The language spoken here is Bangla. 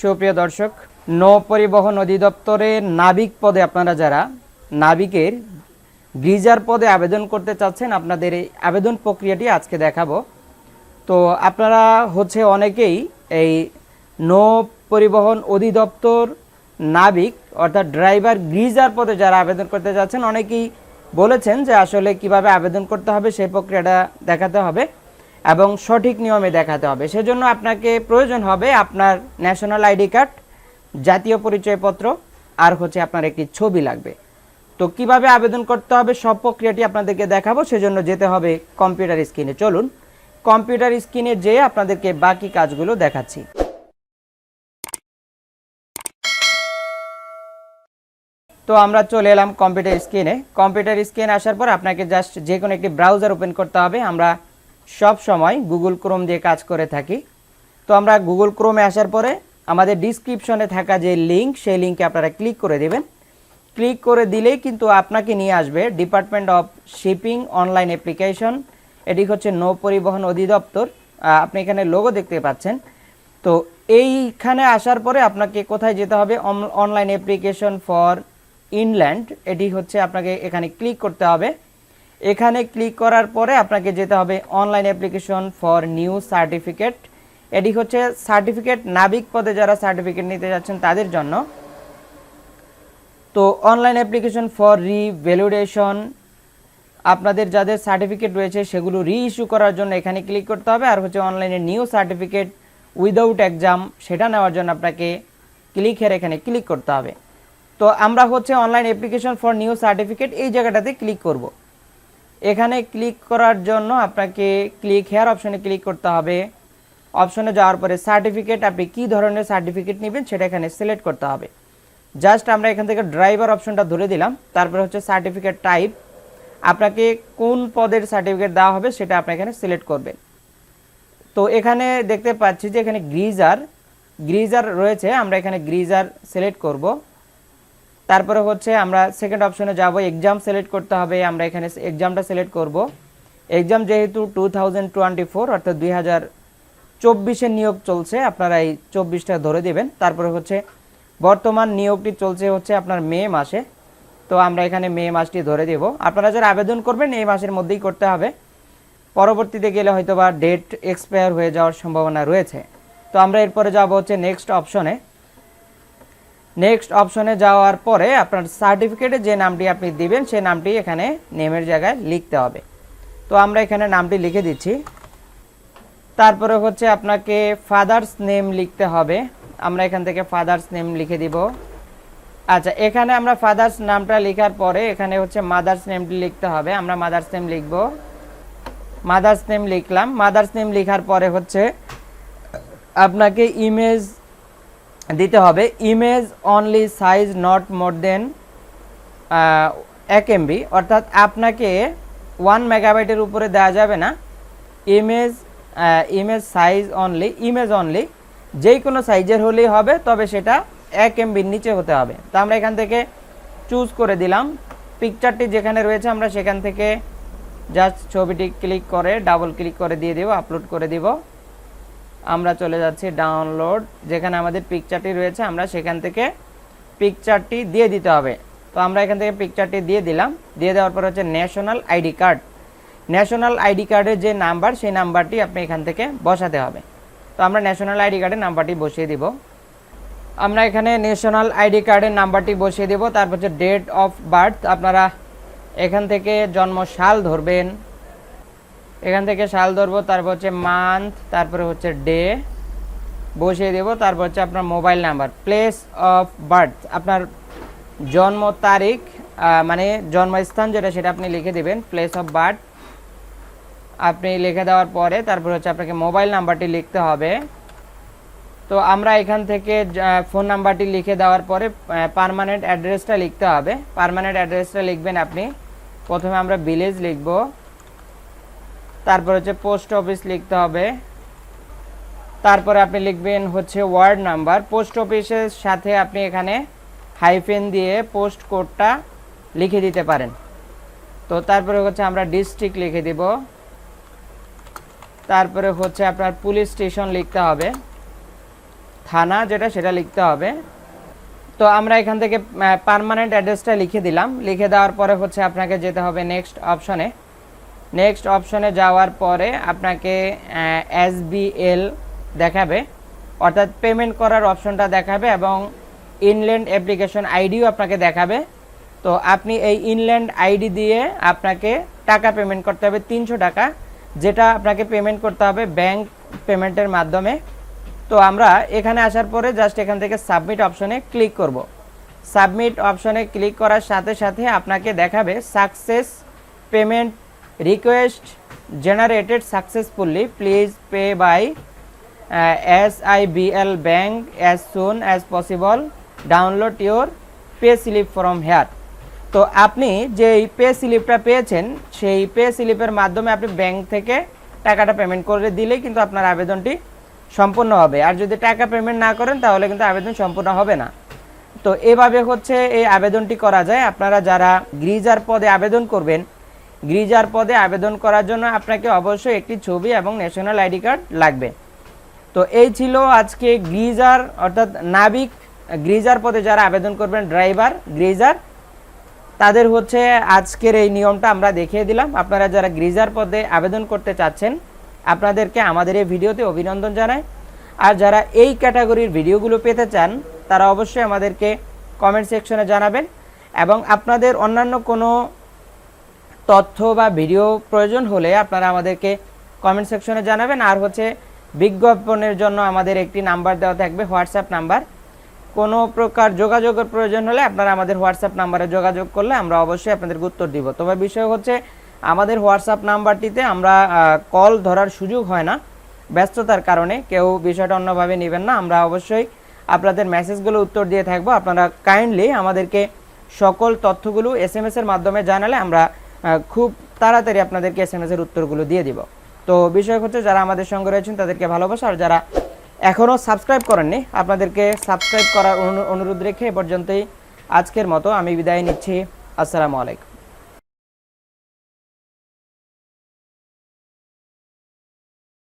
সুপ্রিয় দর্শক, নৌপরিবহন অধিদপ্তরে নাবিক পদে আপনারা যারা, নাবিকের গ্রিজার পদে আবেদন করতে চাচ্ছেন, আপনাদের এই আবেদন প্রক্রিয়াটি আজকে দেখাবো। তো আপনারা হচ্ছে অনেকেই এই নৌ পরিবহন অধিদপ্তর নাবিক, অর্থাৎ ড্রাইভার গ্রিজার পদে যারা আবেদন করতে যাচ্ছেন, অনেকেই বলেছেন যে আসলে কীভাবে আবেদন করতে হবে সেই প্রক্রিয়াটা দেখাতে হবে। এবং সঠিক নিয়মে দেখাতে হবে। সেজন্য আপনাকে প্রয়োজন হবে আপনার ন্যাশনাল আইডি কার্ড জাতীয় পরিচয়পত্র, আর হচ্ছে আপনার একটি ছবি লাগবে। তো কীভাবে আবেদন করতে হবে সব প্রক্রিয়াটি আপনাদেরকে দেখাবো, সেজন্য যেতে হবে কম্পিউটার স্ক্রিনে চলুন কম্পিউটার স্ক্রিনে যেয়ে আপনাদেরকে বাকি কাজগুলো দেখাচ্ছি। তো আমরা চলে এলাম কম্পিউটার স্ক্রিনে কম্পিউটার স্ক্রিনে আসার পর আপনাকে জাস্ট যে কোনো একটি ব্রাউজার ওপেন করতে হবে। আমরা সব সময় গুগল ক্রোম দিয়ে কাজ করে থাকি। তো আমরা গুগল ক্রোমে আসার পরে আমাদের ডিসক্রিপশনে থাকা যে লিঙ্ক সেই লিঙ্কে আপনারা ক্লিক করে দেবেন। ক্লিক করে দিলেই কিন্তু আপনাকে নিয়ে আসবে department of shipping online application এটি হচ্ছে নৌ পরিবহন অধিদপ্তর। আপনি এখানে লোগো দেখতে পাচ্ছেন। তো এইখানে আসার পরে আপনাকে কোথায় যেতে হবে? অনলাইন অ্যাপ্লিকেশন ফর ইনল্যান্ড এটি হচ্ছে আপনাকে এখানে ক্লিক করতে হবে। এখানে ক্লিক করার পরে আপনাকে যেতে হবে online application for new certificate. এটি হচ্ছে সার্টিফিকেট নাবিক পদে যারা সার্টিফিকেট নিতে যাচ্ছেন তাদের জন্য। তো অনলাইন অ্যাপ্লিকেশন ফর রিভ্যালুডেশন, আপনাদের যাদের সার্টিফিকেট রয়েছে সেগুলো রি ইস্যু করার জন্য এখানে ক্লিক করতে হবে। আর হচ্ছে অনলাইনে নিউ সার্টিফিকেট উইদাউট এক্সাম, সেটা নেওয়ার জন্য আপনাকে ক্লিকের এখানে ক্লিক করতে হবে। তো আমরা হচ্ছে online application for new certificate এই জায়গাটাতে ক্লিক করব। এখানে ক্লিক করার জন্য আপনাকে ক্লিক হেয়ার অপশনে ক্লিক করতে হবে। অপশনে যাওয়ার পরে সার্টিফিকেট আপনি কী ধরনের সার্টিফিকেট নেবেন সেটা এখানে সিলেক্ট করতে হবে। জাস্ট আমরা এখান থেকে ড্রাইভার অপশনটা ধরে দিলাম, তারপরে হচ্ছে সার্টিফিকেট টাইপ আপনাকে কোন পদের সার্টিফিকেট দেওয়া হবে সেটা আপনি এখানে সিলেক্ট করবেন। তো এখানে দেখতে পাচ্ছি যে এখানে গ্রিজার গ্রিজার রয়েছে, আমরা এখানে গ্রিজার সিলেক্ট করব। তারপরে হচ্ছে আমরা সেকেন্ড অপশনে যাব এক্সাম সিলেক্ট করতে হবে, আমরা এখানে এক্সামটা সিলেক্ট করব। এক্সাম যেহেতু টু থাউজেন্ড টোয়েন্টি ফোর অর্থাৎ দুই হাজার চব্বিশের নিয়োগ চলছে, আপনারা এই চব্বিশটা ধরে দেবেন। তারপরে হচ্ছে বর্তমান নিয়োগটি চলছে হচ্ছে আপনার মে মাসে, তো আমরা এখানে মে মাসটি ধরে দেব। আপনারা যারা আবেদন করবেন, এই মাসের মধ্যেই করতে হবে। পরবর্তীতে গেলে হয়তো বা ডেট এক্সপায়ার হয়ে যাওয়ার সম্ভাবনা রয়েছে। তো আমরা এরপরে যাব হচ্ছে নেক্সট অপশনে নেক্সট অপশনে যাওয়ার পরে আপনার সার্টিফিকেটে যে নামটি আপনি দিবেন সেই নামটি এখানে নেমের জায়গায় লিখতে হবে। তো আমরা এখানে নামটি লিখে দিচ্ছি। তারপরে হচ্ছে আপনাকে ফাদার্স নেম লিখতে হবে। আমরা এখান থেকে ফাদার্স নেম লিখে দিব। আচ্ছা এখানে আমরা ফাদার্স নামটা লেখার পরে এখানে হচ্ছে মাদার্স নেমটি লিখতে হবে। আমরা মাদার্স নেম লিখব। মাদার্স নেম লিখলাম। মাদার্স নেম লেখার পরে হচ্ছে আপনাকে ইমেজ দিতে হবে। Image only size not more than এক এমবি অর্থাৎ আপনাকে ওয়ান মেগাবাইটের উপরে দেওয়া যাবে না। Image image size only image only যেই কোনো সাইজের হলেই হবে, তবে সেটা এক এমবির নিচে হতে হবে। তো আমরা এখান থেকে চুজ করে দিলাম। পিকচারটি যেখানে রয়েছে, আমরা সেখান থেকে জাস্ট ছবিটি ক্লিক করে ডাবল ক্লিক করে দিয়ে দেব আপলোড করে দিব। আমরা চলে যাচ্ছি ডাউনলোড যেখানে আমাদের পিকচারটি রয়েছে, আমরা সেখান থেকে পিকচারটি দিয়ে দিতে হবে। তো আমরা এখান থেকে পিকচারটি দিয়ে দিলাম। দিয়ে দেওয়ার পর হচ্ছে national ID card national ID কার্ডের যে নাম্বার সেই নাম্বারটি আপনি এখান থেকে বসাতে হবে। তো আমরা ন্যাশনাল আইডি কার্ডের নাম্বারটি বসিয়ে দিব। আমরা এখানে ন্যাশনাল আইডি কার্ডের নাম্বারটি বসিয়ে দেব। তারপর হচ্ছে ডেট অফ বার্থ আপনারা এখান থেকে জন্ম সাল ধরবেন। এখান থেকে সাল ধরবো, তারপর হচ্ছে মান্থ তারপরে হচ্ছে ডে বসিয়ে দেব, তারপর হচ্ছে আপনার mobile number place of birth আপনার জন্ম তারিখ মানে জন্মস্থান যেটা, সেটা আপনি লিখে দেবেন প্লেস অফ বার্থ আপনি লিখে দেওয়ার পরে তারপর হচ্ছে আপনাকে মোবাইল নাম্বারটি লিখতে হবে। তো আমরা এখান থেকে ফোন নাম্বারটি লিখে দেওয়ার পরে পারমানেন্ট অ্যাড্রেসটা লিখতে হবে। পারমানেন্ট অ্যাড্রেসটা লিখবেন আপনি। প্রথমে আমরা ভিলেজ লিখব। তারপর হচ্ছে পোস্ট অফিস লিখতে হবে। তারপরে আপনি লিখবেন হচ্ছে ওয়ার্ড নাম্বার পোস্ট অফিসের সাথে আপনি এখানে হাইফেন দিয়ে পোস্ট কোডটা লিখে দিতে পারেন। তো তারপরে হচ্ছে আমরা ডিস্ট্রিক্ট লিখে দিব। তারপরে হচ্ছে আপনার পুলিশ স্টেশন লিখতে হবে। থানা যেটা সেটা লিখতে হবে। তো আমরা এখান থেকে পার্মানেন্ট অ্যাড্রেসটা লিখে দিলাম। লিখে দেওয়ার পরে হচ্ছে আপনাকে যেতে হবে নেক্সট অপশনে নেক্সট অপশনে যাওয়ার পরে আপনাকে এসবিএল দেখাবে। অর্থাৎ পেমেন্ট করার অপশনটা দেখাবে এবং ইনল্যান্ড অ্যাপ্লিকেশন আইডিও আপনাকে দেখাবে। তো আপনি এই ইনল্যান্ড আইডি দিয়ে আপনাকে টাকা পেমেন্ট করতে হবে, তিনশো টাকা, যেটা আপনাকে পেমেন্ট করতে হবে ব্যাংক পেমেন্টের মাধ্যমে। তো আমরা এখানে আসার পরে জাস্ট এখান থেকে সাবমিট অপশনে ক্লিক করব। সাবমিট অপশনে ক্লিক করার সাথে সাথে আপনাকে দেখাবে success payment successfully please pay by S I B L bank as soon as possible download your pay slip from here তো আপনি যেই পে স্লিপটা পেয়েছেন, সেই পে স্লিপের মাধ্যমে আপনি ব্যাংক থেকে টাকাটা পেমেন্ট করে দিলেই কিন্তু আপনার আবেদনটি সম্পূর্ণ হবে। আর যদি টাকা পেমেন্ট না করেন, তাহলে কিন্তু আবেদন সম্পূর্ণ হবে না। তো এভাবে হচ্ছে এই আবেদনটি করা যায়। আপনারা যারা গ্রিজার পদে আবেদন করবেন গ্রিজার পদে আবেদন করার জন্য আপনাকে অবশ্যই একটি ছবি এবং ন্যাশনাল আইডি কার্ড লাগবে। তো এই ছিল আজকে গ্রিজার, অর্থাৎ নাবিক গ্রিজার পদে যারা আবেদন করবেন, ড্রাইভার, গ্রিজার, তাদের হচ্ছে আজকের এই নিয়মটা আমরা দেখিয়ে দিলাম। আপনারা যারা গ্রিজার পদে আবেদন করতে চাচ্ছেন, আপনাদেরকে আমাদের এই ভিডিওতে অভিনন্দন জানাই। আর যারা এই ক্যাটাগরির ভিডিওগুলো পেতে চান, তারা অবশ্যই আমাদেরকে কমেন্ট সেকশনে জানাবেন। এবং আপনাদের অন্যান্য কোনো তথ্য বা ভিডিও প্রয়োজন হলে আপনারা আমাদেরকে কমেন্ট সেকশনে জানাবেন। আর হচ্ছে বিজ্ঞাপনের জন্য আমাদের একটি নাম্বার দেওয়া থাকবে হোয়াটসঅ্যাপ নাম্বার কোনো প্রকার যোগাযোগের প্রয়োজন হলে আপনারা আমাদের হোয়াটসঅ্যাপ নাম্বারে যোগাযোগ করলে আমরা অবশ্যই আপনাদেরকে উত্তর দিব। তবে বিষয় হচ্ছে, আমাদের হোয়াটসঅ্যাপ নাম্বারটিতে আমরা কল ধরার সুযোগ হয় না, ব্যস্ততার কারণে। কেউ বিষয়টা অন্যভাবে নেবেন না। আমরা অবশ্যই আপনাদের মেসেজগুলো উত্তর দিয়ে থাকব। আপনারা কাইন্ডলি আমাদেরকে সকল তথ্যগুলো এস এম এর মাধ্যমে জানালে আমরা খুব তাড়াতাড়ি আপনাদেরকে এস এম এর উত্তরগুলো দিয়ে দিব। তো বিষয় হচ্ছে যারা আমাদের সঙ্গে রয়েছেন তাদেরকে ভালোবাসা, আর যারা এখনও সাবস্ক্রাইব করেননি, আপনাদেরকে সাবস্ক্রাইব করার অনু- অনুরোধ রেখে এ পর্যন্তই আজকের মতো আমি বিদায় নিচ্ছি। আসসালামু আলাইকুম।